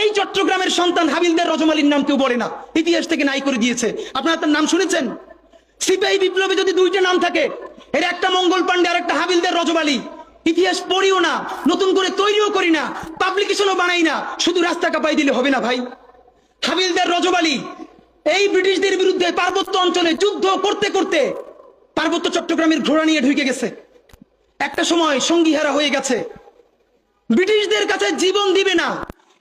এই চট্টগ্রামের সন্তান হাবিলদার রজমালির নাম কেউ বলে না। ইতিহাস থেকে নাই করে দিয়েছে। আপনারা তার নাম শুনেছেন? সিপাহী বিপ্লবে যদি দুইটা নাম থাকে, এর একটা মঙ্গল পান্ডে আর একটা হাবিলদার রজমালি ইতিহাস পড়িও না, নতুন করে তৈরিও করি না পাবলিকেশনও বানাই না, শুধু রাস্তা কাপাই দিলে হবে না ভাই। হাবিলদার রজবালি এই ব্রিটিশদের বিরুদ্ধে পার্বত্য অঞ্চলে যুদ্ধ করতে করতে পার্বত্য চট্টগ্রামের ঘোড়া নিয়ে ঢুকে গেছে। একটা সময় সঙ্গীহারা হয়ে গেছে। ব্রিটিশদের কাছে জীবন দিবে না।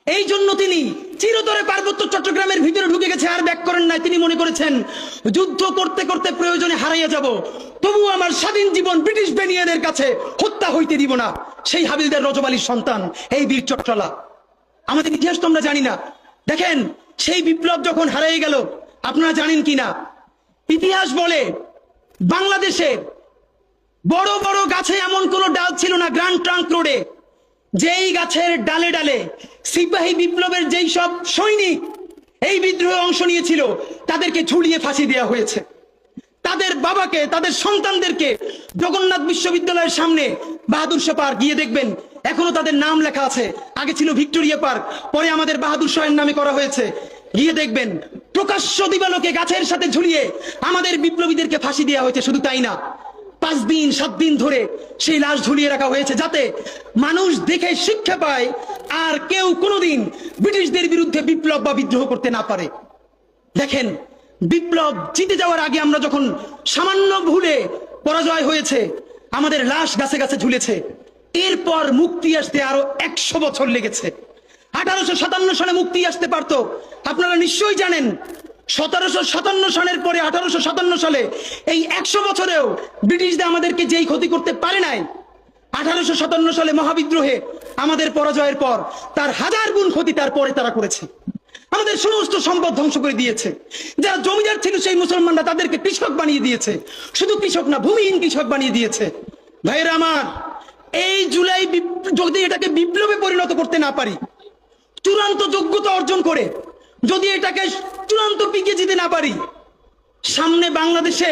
এই জন্য তিনি চিরতরে পার্বত্য চট্টগ্রামের ভিতরে ঢুকে গেছে আর ব্যাক করেন নাই। তিনি মনে করেছেন, যুদ্ধ করতে করতে প্রয়োজনে হারাইয়া যাব। তবু আমার স্বাধীন জীবন ব্রিটিশ বেনিয়াদের কাছে হত্যা হইতে দিব না। সেই হাবিলদার রজবালির সন্তান, এই বীর চট্টলা। আমাদের ইতিহাস তো আমরা জানি না। দেখেন, সেই বিপ্লব যখন হারিয়ে গেল, আপনারা জানেন কি না? ইতিহাস বলে বাংলাদেশে বড় বড় গাছে এমন কোন ডাল ছিল না গ্র্যান্ড ট্রাঙ্ক রোডে। যেই গাছের ডালে ডালে সিপাহী বিপ্লবের যেই সব সৈনিক এই বিদ্রোহে অংশ নিয়েছিল, তাদেরকে ঝুলিয়ে ফাঁসি দেওয়া হয়েছে। তাদের বাবাকে, তাদের সন্তানদেরকে জগন্নাথ বিশ্ববিদ্যালয়ের সামনে বাহাদুর শাহ পার্ক গিয়ে দেখবেন, এখনও তাদের নাম লেখা আছে। আগে ছিল ভিক্টোরিয়া পার্ক, পরে আমাদের বাহাদুর শাহের নামে করা হয়েছে। গিয়ে দেখবেন, প্রকাশ্য দিবালোকে গাছের সাথে ঝুলিয়ে আমাদের বিপ্লবীদেরকে ফাঁসি দেওয়া হয়েছে, শুধু তাই না। পাঁচ দিন, সাত দিন ধরে সেই লাশ ঝুলিয়ে রাখা হয়েছে যাতে মানুষ দেখে শিক্ষা পায় আর কেউ কোনোদিন ব্রিটিশদের বিরুদ্ধে বিপ্লব বা বিদ্রোহ করতে না পারে। দেখেন, বিপ্লব জিতে যাওয়ার আগে আমরা যখন সামান্য ভুলে পরাজয় হয়েছে, আমাদের লাশ গাছে গাছে ঝুলেছে, এরপর মুক্তি আসতে আরও একশো বছর লেগেছে। আঠারোশো সাতান্ন সালে মুক্তি আসতে পারতো। আপনারা নিশ্চয়ই জানেন সতেরোশো সাতান্ন পরে, আঠারোশো সাতান্ন সালে এই একশো বছরেও ব্রিটিশদের আমাদেরকে যেই ক্ষতি করতে পারে নাই, আঠারোশো সাতান্ন সালে মহাবিদ্রোহে আমাদের পরাজয়ের পর তার হাজার গুণ ক্ষতি তারপরে তারা করেছে। আমাদের সমস্ত সম্পদ ধ্বংস করে দিয়েছে। যারা জমিদার ছিল সেই মুসলমানরা তাদেরকে কৃষক বানিয়ে দিয়েছে। শুধু কৃষক না, ভূমিহীন কৃষক বানিয়ে দিয়েছে। ভাইরা আমার, এই জুলাই যদি এটাকে বিপ্লবে পরিণত করতে না পারি, চূড়ান্ত যোগ্যতা অর্জন করে যদি এটাকে চূড়ান্ত পিকে যেতে না পারি, সামনে বাংলাদেশে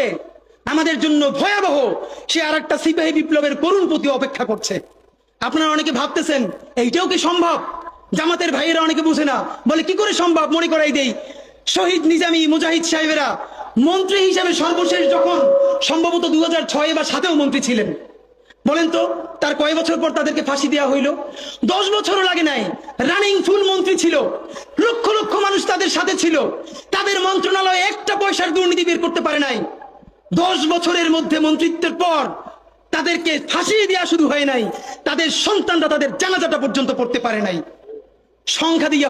আমাদের জন্য ভয়াবহ সে আর একটা সিপাহী বিপ্লবের করুণ প্রতি অপেক্ষা করছে। আপনারা অনেকে ভাবতেছেন, এইটাও কি সম্ভব? জামাতের ভাইয়েরা অনেকে বুঝে না। বলে, কি করে সম্ভব? মনে করাই দেই। শহীদ নিজামী মুজাহিদ সাহেবেরা মন্ত্রী হিসাবে সর্বশেষ যখন সম্ভবত দু হাজার ছয় বা সাতেও মন্ত্রী ছিলেন বলেন তো, তার কয় বছর পর তাদেরকে ফাঁসি দেওয়া হইল? দশ বছরও লাগে নাই। রানিং ফুল মন্ত্রী ছিল। লক্ষ লক্ষ মানুষ তাদের সাথে ছিল। তাদের মন্ত্রণালয় একটা পয়সার দুর্নীতি বের করতে পারে নাই। দশ বছরের মধ্যে মন্ত্রিত্বের পর তাদেরকে ফাঁসিয়ে দেওয়া শুধু হয় নাই। তাদের সন্তানরা তাদের জানাজাটা পর্যন্ত পড়তে পারে নাই। সংখ্যা দিয়ে